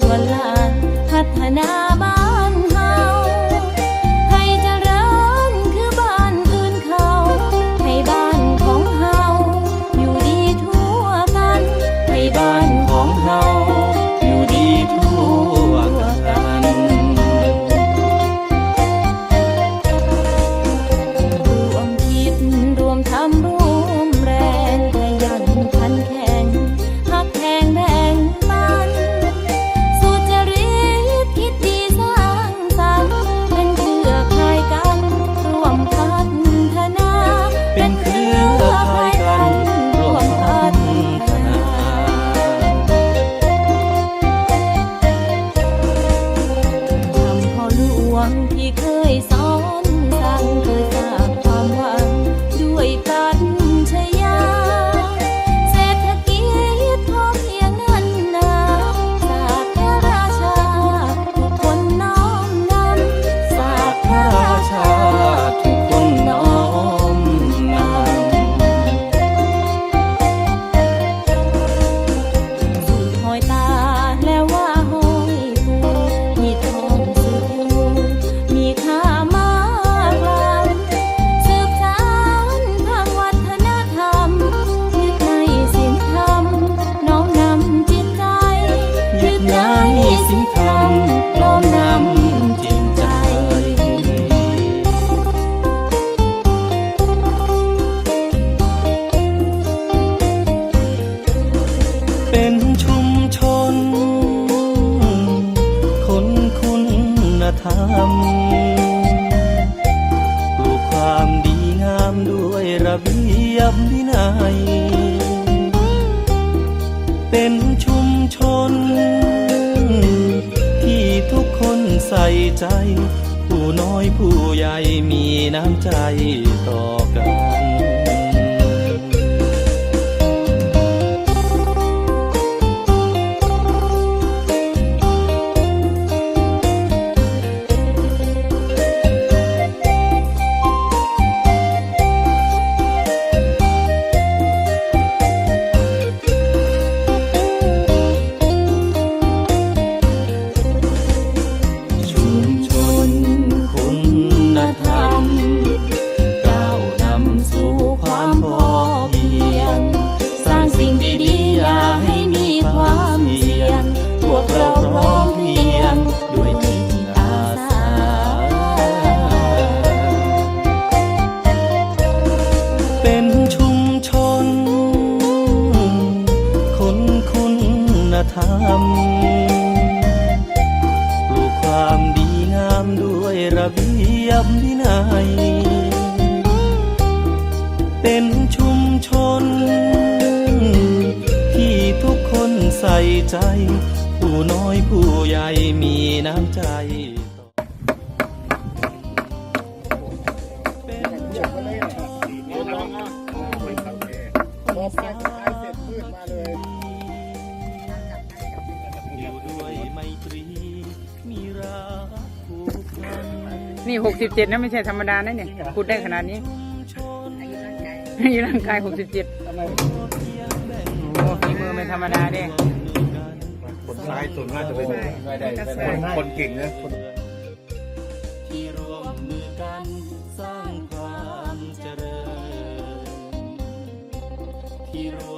สวนหลานพัฒนา ให้สิ้นคำโน้มนำจริงใจ เป็นชุมชน คนคุณธรรมปลูกความดีงามด้วยระเบียบวินัย เป็น ใส่ใจ ผู้น้อยผู้ใหญ่มีน้ำใจต่อกัน ธรรมปลูกความดีงามด้วยระเบียบวินัย เป็นชุมชน ที่ทุกคนใส่ใจ ผู้น้อยผู้ใหญ่มีน้ำใจพอไปขายเสร็จพืชมาเลย นี่หกสิบเจ็ดนะไม่ใช่ธรรมดานะเนี่ยพูดได้ขนาดนี้อายุร่างกายหกสิบเจ็ดโอ้ฝีมือไม่ธรรมดาเนี่ยคนซ้ายส่วนมากจะเป็นคนคนเก่งนะที่รวมมือกันสร้างความเจริญที่รวม